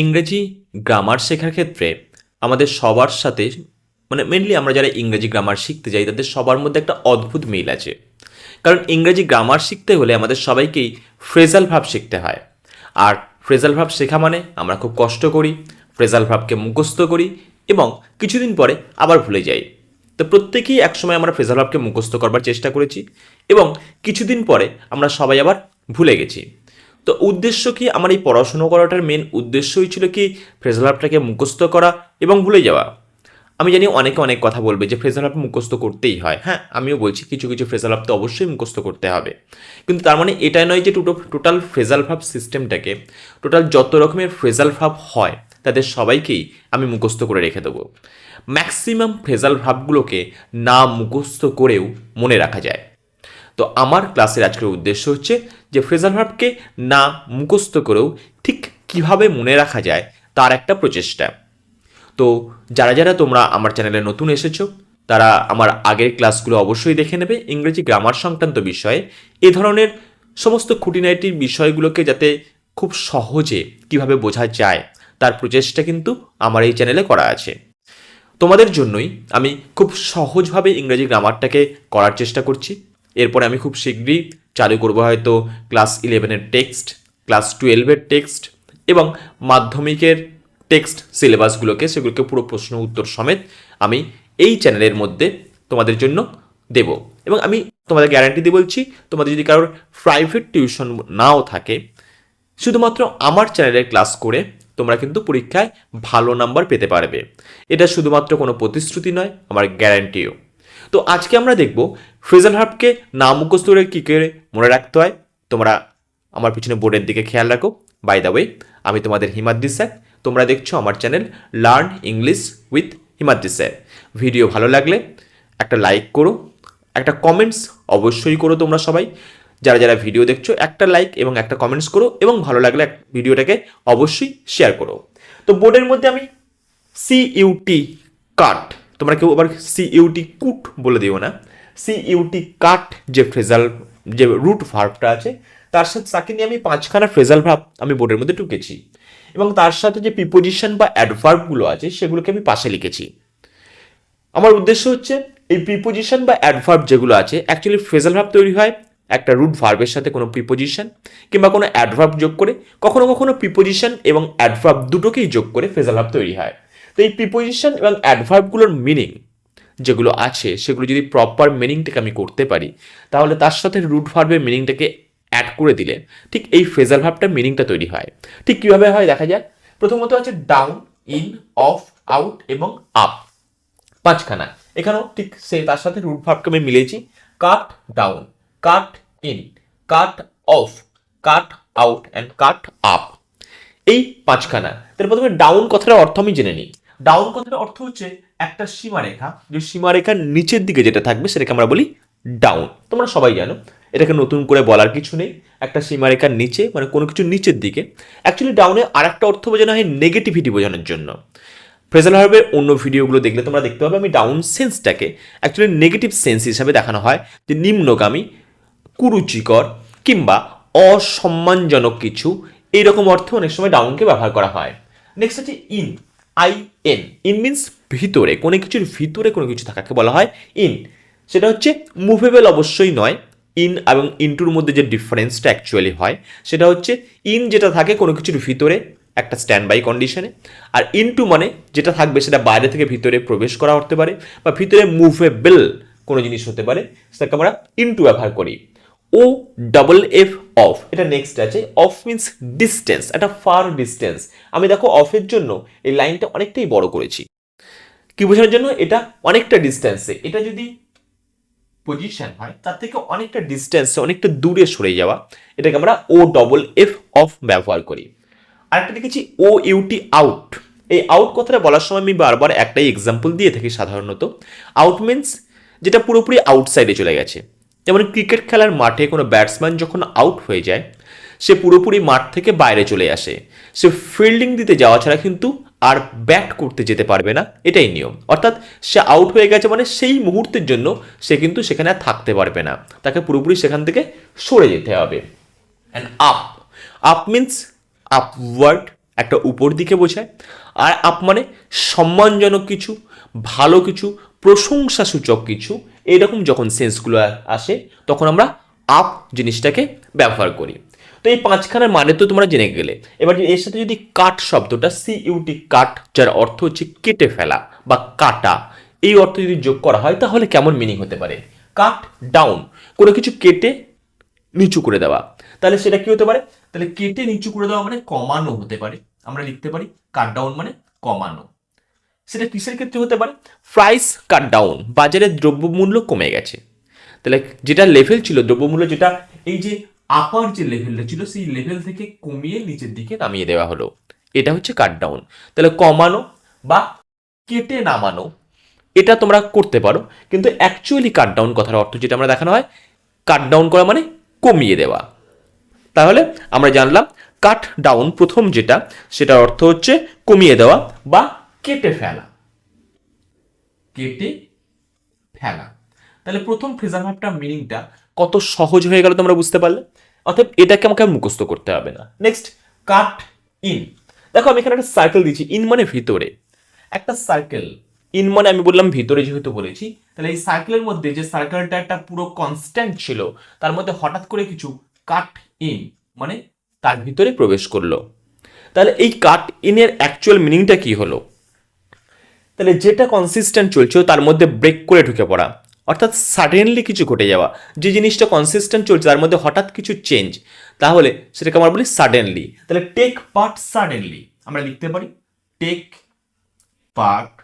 ইংরেজি গ্রামার শেখার ক্ষেত্রে আমাদের সবার সাথে মানে মেনলি আমরা যারা ইংরেজি গ্রামার শিখতে যাই, তাদের সবার মধ্যে একটা অদ্ভুত মিল আছে। কারণ ইংরেজি গ্রামার শিখতে হলে আমাদের সবাইকেই ফ্রেজাল ভাব শিখতে হয়। আর ফ্রেজাল ভাব শেখা মানে আমরা খুব কষ্ট করি ফ্রেজাল ভাবকে মুখস্থ করি এবং কিছুদিন পরে আবার ভুলে যাই। তো প্রত্যেকেই একসময় আমরা ফ্রেজাল ভাবকে মুখস্থ করবার চেষ্টা করেছি এবং কিছুদিন পরে আমরা সবাই আবার ভুলে গেছি। তো উদ্দেশ্য কি আমার এই পড়াশুনো করাটার মেন উদ্দেশ্যই ছিল কি ফ্রেজাল ভাবটাকে মুখস্থ করা এবং ভুলে যাওয়া? আমি জানি অনেকে অনেক কথা বলবে যে ফ্রেজাল ভাব মুখস্থ করতেই হয়। হ্যাঁ আমিও বলছি কিছু কিছু ফ্রেজাল ভাব তো অবশ্যই মুখস্থ করতে হবে। কিন্তু তার মানে এটা নয় যে টোটো টোটাল ফ্রেজাল ভাব সিস্টেমটাকে টোটাল যত রকমের ফ্রেজাল ভাব হয়, তাদের সবাইকেই আমি মুখস্থ করে রেখে দেবো। ম্যাক্সিমাম ফ্রেজাল ভাবগুলোকে না মুখস্থ করেও মনে রাখা যায়। তো আমার ক্লাসের আজকের উদ্দেশ্য হচ্ছে যে ফ্রেজাল ভার্বকে না মুখস্থ করেও ঠিক কীভাবে মনে রাখা যায় তার একটা প্রচেষ্টা। তো যারা যারা তোমরা আমার চ্যানেলে নতুন এসেছ, তারা আমার আগের ক্লাসগুলো অবশ্যই দেখে নেবে ইংরেজি গ্রামার সংক্রান্ত বিষয়ে। এ ধরনের সমস্ত খুঁটিনাইটির বিষয়গুলোকে যাতে খুব সহজে কীভাবে বোঝা যায় তার প্রচেষ্টা কিন্তু আমার এই চ্যানেলে করা আছে। তোমাদের জন্যই আমি খুব সহজভাবে ইংরেজি গ্রামারটাকে করার চেষ্টা করছি। এরপরে আমি খুব শীঘ্রই চালু করব হয়তো ক্লাস ইলেভেনের টেক্সট ক্লাস টুয়েলভের টেক্সট এবং মাধ্যমিকের টেক্সট সিলেবাসগুলোকে সেগুলোকে পুরো প্রশ্ন উত্তর সমেত আমি এই চ্যানেলের মধ্যে তোমাদের জন্য দেব। এবং আমি তোমাদের গ্যারান্টি দিয়ে বলছি, তোমাদের যদি কারোর প্রাইভেট টিউশন নাও থাকে, শুধুমাত্র আমার চ্যানেলের ক্লাস করে তোমরা কিন্তু পরীক্ষায় ভালো নাম্বার পেতে পারবে। এটা শুধুমাত্র কোনো প্রতিশ্রুতি নয়, আমার গ্যারান্টিও তো আজকে আমরা দেখব ফ্রেজাল হার্বকে না মুখস্থ করে কী করে মনে রাখতে হয়। তোমরা আমার পিছনে বোর্ডের দিকে খেয়াল রাখো। বাই দ্য ওয়ে আমি তোমাদের হিমাদ্রি স্যার। তোমরা দেখছ আমার channel learn English with Himadri sir. Video ভালো লাগলে একটা লাইক করো, একটা কমেন্টস অবশ্যই করো তোমরা সবাই। যারা যারা ভিডিও দেখছ, একটা লাইক এবং একটা কমেন্টস করো এবং ভালো লাগলে ভিডিওটাকে অবশ্যই শেয়ার করো। তো বোর্ডের মধ্যে আমি সি ইউটি কাট তোমরা কেউ আবার সি ইউটি কুট বলে দিও না। সি ইউটি কাট যে ফ্রেজাল যে রুট ভার্বটা আছে, তার সাথে তাকে নিয়ে আমি পাঁচখানা ফ্রেজাল ভাব আমি বোর্ডের মধ্যে ঢুকেছি। এবং তার সাথে যে প্রিপোজিশন বা অ্যাডভার্বগুলো আছে, সেগুলোকে আমি পাশে লিখেছি। আমার উদ্দেশ্য হচ্ছে, এই প্রিপোজিশন বা অ্যাডভার্ব যেগুলো আছে অ্যাকচুয়ালি ফ্রেজাল ভাব তৈরি হয়, একটা রুট ভার্বের সাথে কোনো প্রিপোজিশন কিংবা কোনো অ্যাডভার্ব যোগ করে, কখনো কখনো প্রিপোজিশন এবং অ্যাডভার্ব দুটোকেই যোগ করে ফ্রেজাল ভাব তৈরি হয়। তো এই প্রিপোজিশন এবং অ্যাডভার্বগুলোর মিনিং যেগুলো আছে, সেগুলো যদি প্রপার মিনিংটাকে আমি করতে পারি, তাহলে তার সাথে রুট ভার্বের মিনিংটাকে অ্যাড করে দিলে ঠিক এই ফ্রেজাল ভাবটার মিনিংটা তৈরি হয়। ঠিক কীভাবে হয় দেখা যাক। প্রথমত আছে ডাউন ইন অফ আউট এবং আপ পাঁচখানা। এখানেও ঠিক সে তার সাথে রুট ভার্বকে আমি মিলেছি cut down cut in cut off cut out and cut up এই পাঁচখানা। তার প্রথমে ডাউন কথাটার অর্থ আমি জেনে নিই। ডাউন কথাটার অর্থ হচ্ছে একটা সীমারেখা। যে সীমারেখার নিচের দিকে যেটা থাকবে সেটাকে আমরা বলি ডাউন তোমরা সবাই জানো, এটাকে নতুন করে বলার কিছু নেই। একটা সীমারেখার নিচে মানে কোনো কিছু নিচের দিকে। অ্যাকচুয়ালি ডাউনে আরেকটা অর্থ বোঝানো হয় নেগেটিভিটি বোঝানোর জন্য। ফ্রেজাল হার্বের অন্য ভিডিওগুলো দেখলে তোমরা দেখতে পাবে, আমি ডাউন সেন্সটাকে অ্যাকচুয়ালি নেগেটিভ সেন্স হিসাবে দেখানো হয়। যে নিম্নগামী, কুরুচিকর কিংবা অসম্মানজনক কিছু এইরকম অর্থে অনেক সময় ডাউনকে ব্যবহার করা হয়। নেক্সট হচ্ছে in I N in means ভিতরে, কোনো কিছুর ভিতরে কোনো কিছু থাকাকে বলা হয় ইন সেটা হচ্ছে মুভেবল অবশ্যই নয় ইন এবং ইনটুর মধ্যে যে ডিফারেন্সটা অ্যাকচুয়ালি হয়, সেটা হচ্ছে ইন যেটা থাকে কোনো কিছুর ভিতরে, একটা স্ট্যান্ড বাই কন্ডিশনে আর ইনটু মানে যেটা থাকবে সেটা বাইরে থেকে ভিতরে প্রবেশ করা হতে পারে, বা ভিতরে মুভেবল কোনো জিনিস হতে পারে, সেটাকে আমরা ইনটু ব্যবহার করি। ও ডাবল এফ অফ এটা নেক্সট আছে। অফ মিনস ডিস্টেন্স একটা ফার ডিস্টেন্স আমি দেখো অফের জন্য এই লাইনটা অনেকটাই বড় করেছি। কি বোঝানোর জন্য? এটা অনেকটা ডিস্টেন্সে এটা যদি পজিশন হয় তার থেকে অনেকটা ডিস্টেন্সে অনেকটা দূরে সরে যাওয়া এটাকে আমরা ও ডবল এফ অফ ব্যবহার করি। আরেকটা দেখেছি ও ইউটি আউট এই আউট কথাটা বলার সময় আমি বারবার একটাই এক্সাম্পল দিয়ে থাকি সাধারণত। আউট মিনস যেটা পুরোপুরি আউটসাইডে চলে গেছে। যেমন ক্রিকেট খেলার মাঠে কোনো ব্যাটসম্যান যখন আউট হয়ে যায়, সে পুরোপুরি মাঠ থেকে বাইরে চলে আসে। সে ফিল্ডিং দিতে যাওয়া ছাড়া কিন্তু আর ব্যাট করতে যেতে পারবে না, এটাই নিয়ম। অর্থাৎ সে আউট হয়ে গেছে মানে সেই মুহূর্তের জন্য সে কিন্তু সেখানে আর থাকতে পারবে না। তাকে পুরোপুরি সেখান থেকে সরে যেতে হবে। And up up means upward একটা উপর দিকে বোঝায়। আর আপ মানে সম্মানজনক কিছু, ভালো কিছু, প্রশংসাসূচক কিছু এরকম যখন সেন্সগুলো আসে, তখন আমরা আপ জিনিসটাকে ব্যবহার করি। তো এই পাঁচখানার মানে তো তোমরা জেনে গেলে। এবার এর সাথে যদি কাট শব্দটা সি ইউটি কাট যার অর্থ হচ্ছে কেটে ফেলা বা কাটা, এই অর্থ যদি যোগ করা হয়, তাহলে কেমন মিনিং হতে পারে? কাট ডাউন কোনো কিছু কেটে নিচু করে দেওয়া। তাহলে সেটা কি হতে পারে? তাহলে কেটে নিচু করে দেওয়া মানে কমানো হতে পারে। আমরা লিখতে পারি কাট ডাউন মানে কমানো। সেটা কিসের ক্ষেত্রে হতে পারে? প্রাইস কাট ডাউন বাজারে দ্রব্যমূল্য কমে গেছে। তাহলে যেটা লেভেল ছিল, দ্রব্যমূল্য যেটা, এই যে আপার যে লেভেলটা ছিল, সেই লেভেল থেকে কমিয়ে নিচের দিকে নামিয়ে দেওয়া হলো। এটা হচ্ছে কাট ডাউন তাহলে কমানো বা কেটে নামানো, এটা তোমরা করতে পারো। কিন্তু অ্যাকচুয়ালি কাট ডাউন কথার অর্থ যেটা আমরা দেখানো হয় কাট ডাউন করা মানে কমিয়ে দেওয়া। তাহলে আমরা জানলাম কাট ডাউন প্রথম যেটা, সেটার অর্থ হচ্ছে কমিয়ে দেওয়া বা কেটে ফেলা। কেটে ফেলা। তাহলে প্রথম ফ্রেজার ভাবটা মিনিংটা কত সহজ হয়ে গেল তোমরা বুঝতে পারলে? অর্থাৎ এটাকে আমাকে আর মুখস্থ করতে হবে না। নেক্সট কাট ইন দেখো, আমি এখানে একটা সার্কেল দিচ্ছি ইন মানে ভিতরে। একটা সার্কেল ইন মানে আমি বললাম ভিতরে যেহেতু বলেছি, তাহলে এই সার্কেলের মধ্যে যে সার্কেলটা একটা পুরো কনস্ট্যান্ট ছিল, তার মধ্যে হঠাৎ করে কিছু কাট ইন মানে তার ভিতরে প্রবেশ করল। তাহলে এই কাট ইনের অ্যাকচুয়াল মিনিংটা কি হলো? তাহলে যেটা কনসিস্টেন্ট চলছে তার মধ্যে ব্রেক করে ঢুকে পড়া। অর্থাৎ সাডেনলি কিছু ঘটে যাওয়া। যে জিনিসটা কনসিস্টেন্ট চলছে তার মধ্যে হঠাৎ কিছু চেঞ্জ তাহলে সেটাকে আমরা বলি সাডেনলি তাহলে টেক পার্ট সাডেনলি আমরা লিখতে পারি টেক পার্ট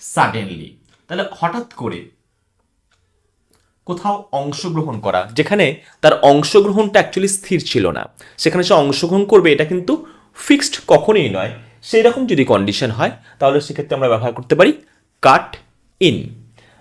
সাডেনলি তাহলে হঠাৎ করে কোথাও অংশগ্রহণ করা, যেখানে তার অংশগ্রহণটা অ্যাকচুয়ালি স্থির ছিল না। সেখানে সে অংশগ্রহণ করবে, এটা কিন্তু ফিক্সড কখনোই নয়। সেই রকম যদি কন্ডিশন হয়, তাহলে সেক্ষেত্রে আমরা ব্যবহার করতে পারি cut in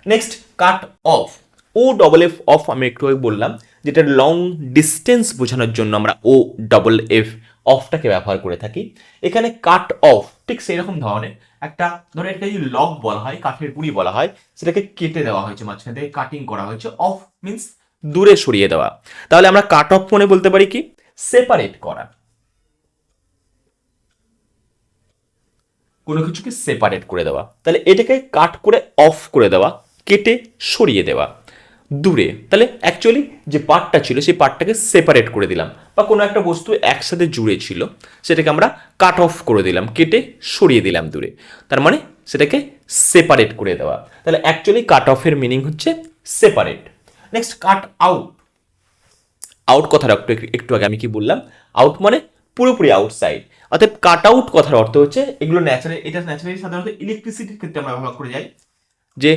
next cut off O double F off আমি একটু বললাম, যেটা লং ডিস্টেন্স বোঝানোর জন্য আমরা ও ডবল এফ অফটাকে ব্যবহার করে থাকি। এখানে কাট অফ ঠিক সেই রকম ধরনের একটা, ধরো এটা যদি লক বলা হয়, কাঠের গুঁড়ি বলা হয়, সেটাকে কেটে দেওয়া হয়েছে, মাঝখান থেকে কাটিং করা হয়েছে। অফ মিন্স দূরে সরিয়ে দেওয়া। তাহলে আমরা কাট অফ মনে বলতে পারি কি? সেপারেট করা। কোনো কিছুকে সেপারেট করে দেওয়া। তাহলে এটাকে কাট করে অফ করে দেওয়া, কেটে সরিয়ে দেওয়া। দূরে, তাহলে অ্যাকচুয়ালি যে পার্টটা ছিল, সেই পার্টটাকে সেপারেট করে দিলাম বা কোনো একটা বস্তু একসাথে জুড়ে ছিল, সেটাকে আমরা কাট অফ করে দিলাম, কেটে সরিয়ে দিলাম দূরে। তার মানে সেটাকে সেপারেট করে দেওয়া। তাহলে অ্যাকচুয়ালি কাট অফের মিনিং হচ্ছে separate next cut out out কথাটা একটু একটু আগে আমি কি বললাম? আউট মানে পুরোপুরি আউটসাইড অর্থাৎ কাট আউট কথার অর্থ হচ্ছে এগুলো ন্যাচারাল এটা ন্যাচারালি সাধারণত ইলেকট্রিসিটির ক্ষেত্রে আমরা ব্যবহার করে যাই। যে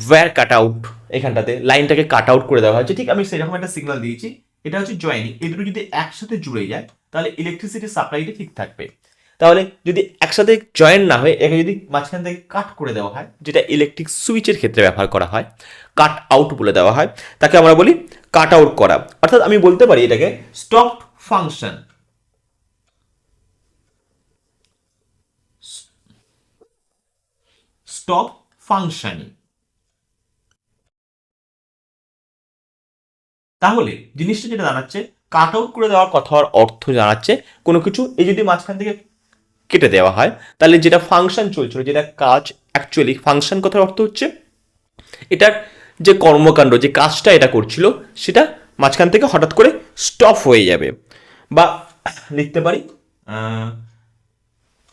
ওয়্যার কাট আউট এখানটাতে লাইনটাকে কাট আউট করে দেওয়া হয়েছে ঠিক আমি সেরকম একটা সিগন্যাল দিয়েছি এটা হচ্ছে জয়েনিং এই দুটো যদি একসাথে জুড়ে যায় তাহলে ইলেকট্রিসিটির সাপ্লাইটা ঠিক থাকবে। তাহলে যদি একসাথে জয়েন না হয়ে একে যদি মাঝখান থেকে কাট করে দেওয়া হয় যেটা ইলেকট্রিক সুইচের ক্ষেত্রে ব্যবহার করা হয় কাট আউট বলে দেওয়া হয় তাকে আমরা বলি কাট আউট করা। অর্থাৎ আমি বলতে পারি এটাকে স্টপ ফাংশন স্টপ ফাংশনিং তাহলে জিনিসটা যেটা দাঁড়াচ্ছে কাট আউট করে দেওয়ার কথার অর্থ জানাচ্ছে, কোনো কিছু এই যদি মাঝখান থেকে কেটে দেওয়া হয়, তাহলে যেটা ফাংশন চলছিল, যেটা কাজ অ্যাকচুয়ালি ফাংশন কথার অর্থ হচ্ছে, এটার যে কর্মকাণ্ড, যে কাজটা এটা করছিল, সেটা মাঝখান থেকে হঠাৎ করে স্টপ হয়ে যাবে। বা লিখতে পারি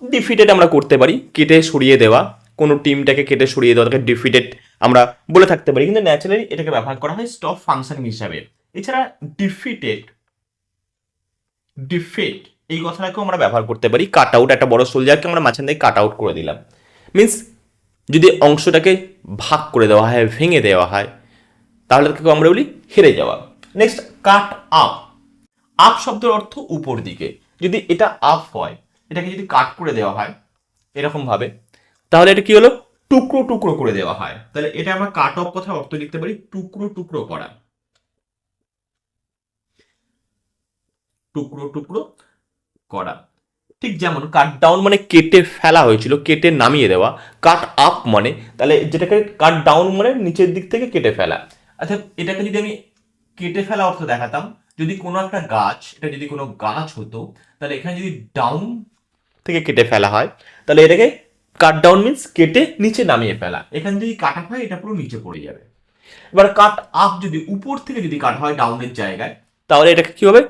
ডিফিটেড আমরা করতে পারি, কেটে সরিয়ে দেওয়া। কোনো টিমটাকে কেটে সরিয়ে দেওয়া, তাকে ডিফিটেড আমরা বলে থাকতে পারি। কিন্তু ন্যাচারালি এটাকে ব্যবহার করা হয় স্টপ ফাংশন হিসাবে। এছাড়া ডিফিটেড ডিফিট এই কথাটাকেও আমরা ব্যবহার করতে পারি। কাট আউট একটা বড় সোলজারকে আমরা মাঝখান থেকে কাট আউট করে দিলাম। মিন্স যদি অংশটাকে ভাগ করে দেওয়া হয়, ভেঙে দেওয়া হয়, তাহলে তাকে আমরা বলি হেরে যাওয়া। নেক্সট কাট আপ আপ শব্দের অর্থ উপর দিকে। যদি এটা আপ হয়, এটাকে যদি কাট করে দেওয়া হয় এরকম ভাবে তাহলে এটা কি হলো? টুকরো টুকরো করে দেওয়া হয়। তাহলে এটা আমরা কাট অফ কথা অর্থ লিখতে পারি, টুকরো টুকরো করা। টুকরো টুকরো করা। ঠিক যেমন কাট ডাউন মানে কেটে ফেলা হয়েছিল, কেটে নামিয়ে দেওয়া। কাট আপ মানে তাহলে যেটাকে কাট ডাউন মানে নিচের দিক থেকে কেটে ফেলা। আচ্ছা এটাকে যদি আমি কেটে ফেলা অর্থ দেখাতাম, যদি কোনো একটা গাছ, এটা যদি কোনো গাছ হতো, তাহলে এখানে যদি ডাউন থেকে কেটে ফেলা হয়, তাহলে এটাকে কাট ডাউন মিন্স কেটে নিচে নামিয়ে ফেলা। এখানে যদি কাটা হয়, এটা পুরো নিচে পড়ে যাবে। এবার কাট আপ যদি উপর থেকে যদি কাটা হয় ডাউনের জায়গায়, তাহলে এটাকে কি হবে?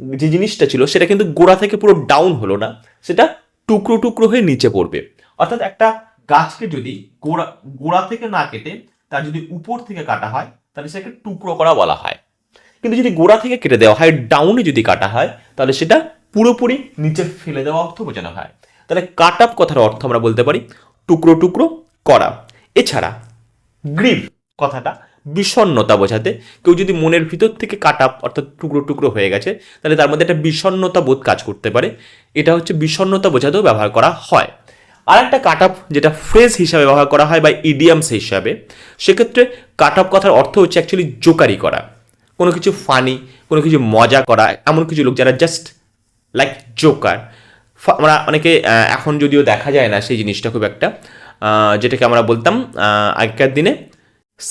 যে জিনিসটা ছিল, সেটা কিন্তু গোড়া থেকে পুরো ডাউন হলো না। সেটা টুকরো টুকরো হয়ে নিচে পড়বে। অর্থাৎ একটা গাছকে যদি গোড়া গোড়া থেকে না কেটে তার যদি উপর থেকে কাটা হয়, তাহলে সেটাকে টুকরো করা বলা হয়। কিন্তু যদি গোড়া থেকে কেটে দেওয়া হয় ডাউনে যদি কাটা হয়, তাহলে সেটা পুরোপুরি নিচে ফেলে দেওয়া অর্থ বোঝানো হয়। তাহলে কাট আপ কথার অর্থ আমরা বলতে পারি টুকরো টুকরো করা। এছাড়া গ্রিভ কথাটা বিষণ্ণতা বোঝাতে, কেউ যদি মনের ভিতর থেকে কাট আপ অর্থাৎ টুকরো টুকরো হয়ে গেছে, তাহলে তার মধ্যে একটা বিষণ্নতা বোধ কাজ করতে পারে। এটা হচ্ছে বিষণ্নতা বোঝাতেও ব্যবহার করা হয়। আর একটা কাট আপ যেটা ফ্রেজ হিসাবে ব্যবহার করা হয় বা ইডিয়ামস হিসাবে, সেক্ষেত্রে কাট আপ কথার অর্থ হচ্ছে অ্যাকচুয়ালি জোকারি করা। কোনো কিছু ফানি কোনো কিছু মজা করা, এমন কিছু লোক যারা জাস্ট লাইক জোকার আমরা অনেকে এখন যদিও দেখা যায় না সেই জিনিসটা খুব একটা যেটাকে আমরা বলতাম আগেকার দিনে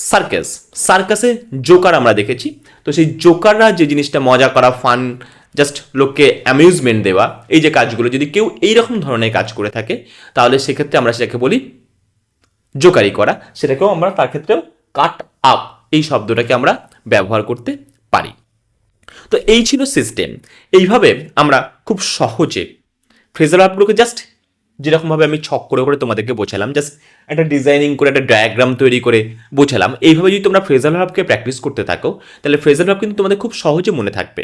সার্কাস সার্কাসে জোকার আমরা দেখেছি। তো সেই জোকাররা যে জিনিসটা মজা করা ফান জাস্ট লোককে অ্যামিউজমেন্ট দেওয়া, এই যে কাজগুলো, যদি কেউ এই রকম ধরনের কাজ করে থাকে, তাহলে সেক্ষেত্রে আমরা সেটাকে বলি জোকারি করা। সেটাকেও আমরা তার ক্ষেত্রেও কাট আপ এই শব্দটাকে আমরা ব্যবহার করতে পারি। তো এই ছিল সিস্টেম এইভাবে আমরা খুব সহজে ফ্রেজার ভার্বগুলোকে জাস্ট যেরকমভাবে আমি ছক করে করে তোমাদেরকে বোঝালাম জাস্ট একটা ডিজাইনিং করে, একটা ডায়াগ্রাম তৈরি করে বোঝালাম। এইভাবে যদি তোমরা ফ্রেজার ভার্বকে প্র্যাকটিস করতে থাকো, তাহলে ফ্রেজার ভার্ব কিন্তু তোমাদের খুব সহজে মনে থাকবে।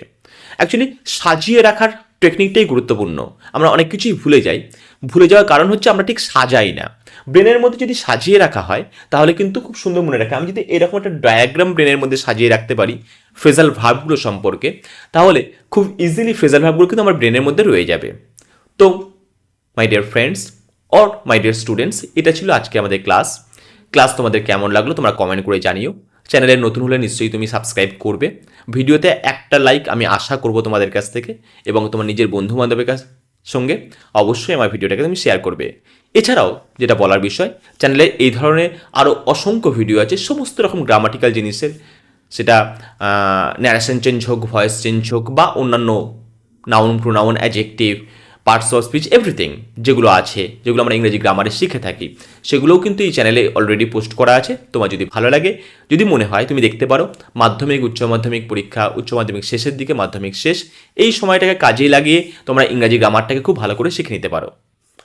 অ্যাকচুয়ালি সাজিয়ে রাখার টেকনিকটাই গুরুত্বপূর্ণ। আমরা অনেক কিছুই ভুলে যাই। ভুলে যাওয়ার কারণ হচ্ছে আমরা ঠিক সাজাই না। ব্রেনের মধ্যে যদি সাজিয়ে রাখা হয়, তাহলে কিন্তু খুব সুন্দর মনে রাখে। আমি যদি এরকম একটা ডায়াগ্রাম ব্রেনের মধ্যে সাজিয়ে রাখতে পারি ফ্রেজাল ভার্বগুলো সম্পর্কে, তাহলে খুব ইজিলি ফ্রেজাল ভার্বগুলো কিন্তু আমার ব্রেনের মধ্যে রয়ে যাবে। তো my dear friends or my dear students এটা ছিল আজকে আমাদের ক্লাস ক্লাস তোমাদের কেমন লাগল তোমরা কমেন্ট করে জানিও। চ্যানেলে নতুন হলে নিশ্চয়ই তুমি সাবস্ক্রাইব করবে। ভিডিওতে একটা লাইক আমি আশা করব তোমাদের কাছ থেকে এবং তোমার নিজের বন্ধু বান্ধবের কাছ সঙ্গে অবশ্যই আমার ভিডিওটাকে তুমি শেয়ার করবে। এছাড়াও যেটা বলার বিষয় চ্যানেলে এই ধরনের আরও অসংখ্য ভিডিও আছে, সমস্ত রকম গ্রামাটিক্যাল জিনিসের। সেটা ন্যারেশন চেঞ্জ হোক ভয়েস চেঞ্জ হোক বা অন্যান্য noun pronoun adjective parts of speech everything যেগুলো আছে, যেগুলো আমরা ইংরেজি গ্রামারে শিখে থাকি, সেগুলোও কিন্তু এই চ্যানেলে অলরেডি পোস্ট করা আছে। তোমার যদি ভালো লাগে, যদি মনে হয়, তুমি দেখতে পারো, মাধ্যমিক, উচ্চ মাধ্যমিক পরীক্ষা, উচ্চ মাধ্যমিক শেষের দিকে, মাধ্যমিক শেষ, এই সময়টাকে কাজে লাগিয়ে তোমরা ইংরাজি গ্রামারটাকে খুব ভালো করে শিখে নিতে পারো।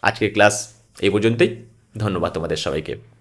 আজকের ক্লাস এই পর্যন্তই। ধন্যবাদ তোমাদের সবাইকে।